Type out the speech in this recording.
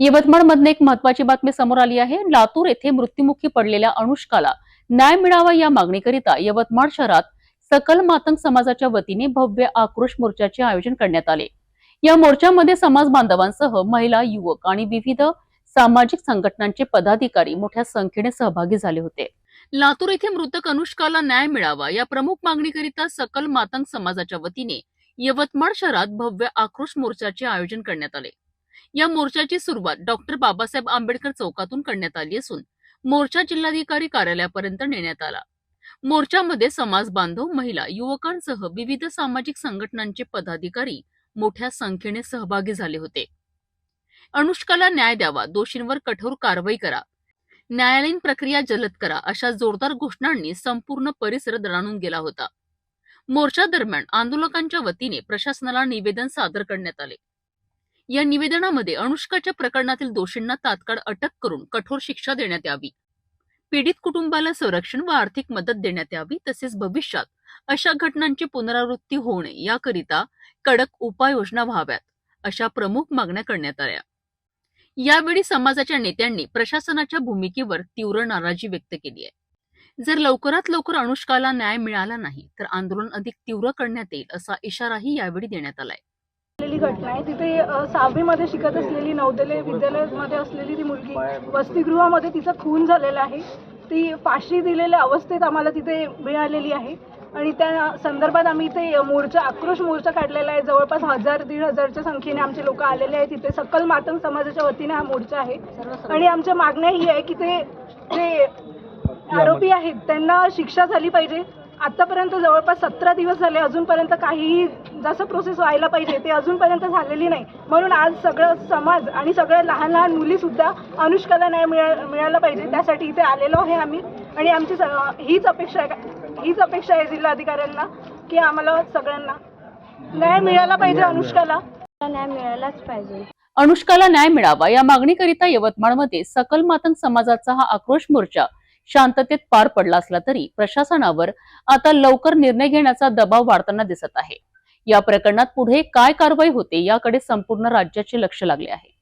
यवतमाळ मधून एक महत्वाची बातमी समोर आली आहे. लातूर येथे मृत्युमुखी पडलेल्या अनुष्काला न्याय मिळावा या मागणीकरिता यवतमाळ शहरात सकल मातंग समाजाच्या वतीने भव्य आक्रोश मोर्चाचे आयोजन करण्यात आले. या मोर्चामध्ये समाज बांधवांसह महिला युवक आणि विविध सामाजिक संघटनांचे पदाधिकारी मोठ्या संख्येने सहभागी झाले होते. लातूर येथे मृतक अनुष्काला न्याय मिळावा या प्रमुख मागणीकरिता सकल मातंग समाजाच्या वतीने यवतमाळ शहरात भव्य आक्रोश मोर्चाचे आयोजन करण्यात आले. या मोर्चाची सुरुवात डॉक्टर बाबासाहेब आंबेडकर चौकातून करण्यात आली असून मोर्चा जिल्हाधिकारी कार्यालयापर्यंत नेण्यात आला. मोर्चामध्ये समाज बांधव महिला युवकांसह विविध सामाजिक संघटनांचे पदाधिकारी मोठ्या संख्येने सहभागी झाले होते. अनुष्काला न्याय द्यावा दोषींवर कठोर कारवाई करा न्यायालयीन प्रक्रिया जलद करा अशा जोरदार घोषणांनी संपूर्ण परिसर दणाणून गेला होता. मोर्चा दरम्यान आंदोलकांच्या वतीने प्रशासनाला निवेदन सादर करण्यात आले. या निवेदनामध्ये अनुष्काच्या प्रकरणातील दोषींना तात्काळ अटक करून कठोर शिक्षा देण्यात यावी. पीडित कुटुंबाला संरक्षण व आर्थिक मदत देण्यात यावी तसेच भविष्यात अशा घटनांची पुनरावृत्ती होणे याकरिता कडक उपाययोजना व्हाव्यात अशा प्रमुख मागण्या करण्यात आल्या. यावेळी समाजाच्या नेत्यांनी प्रशासनाच्या भूमिकेवर तीव्र नाराजी व्यक्त केली आहे. जर लवकरात लवकर अनुष्काला न्याय मिळाला नाही तर आंदोलन अधिक तीव्र करण्यात येईल असा इशाराही यावेळी देण्यात आलाय. झालेली घटना आहे. तिथे सहावीमध्ये शिकत असलेली नवोदय विद्यालयामध्ये असलेली ती मुलगी वसतिगृहामध्ये तिचा खून झालेला आहे. ती फाशी दिलेल्या अवस्थेत आम्हाला तिथे मिळालेली आहे. आणि त्या संदर्भात आम्ही इथे मोर्चा आक्रोश मोर्चा काढलेला आहे. जवळपास हजार दीड हजारच्या संख्येने आमचे लोक आलेले आहेत. तिथे सकल मातंग समाजाच्या वतीने हा मोर्चा आहे. आणि आमच्या मागण्या ही आहे की ते जे आरोपी आहेत त्यांना शिक्षा झाली पाहिजे. आतापर्यंत जवळपास सतरा दिवस झाले अजूनपर्यंत काहीही जसं प्रोसेस व्हायला पाहिजे ते अजूनपर्यंत झालेली नाही. म्हणून आज सगळं समाज आणि सगळ्या लहान लहान मुली सुद्धा अनुष्काला न्याय मिळा मिळाला पाहिजे. त्यासाठी इथे आलेलो आहे आम्ही. आणि आमची स- हीच अपेक्षा आहे हीच अपेक्षा आहे जिल्हाधिकाऱ्यांना की आम्हाला सगळ्यांना न्याय मिळाला पाहिजे अनुष्काला. न्याय मिळालाच पाहिजे. अनुष्काला न्याय मिळावा या मागणीकरिता यवतमाळमध्ये सकल मातंग समाजाचा हा आक्रोश मोर्चा शांततेत पार पडला असला तरी प्रशासनावर आता लवकर निर्णय घेण्याचा दबाव वाढताना दिसत आहे. या प्रकरणात पुढे काय कारवाई होते याकडे संपूर्ण राज्याचे लक्ष लागले आहे.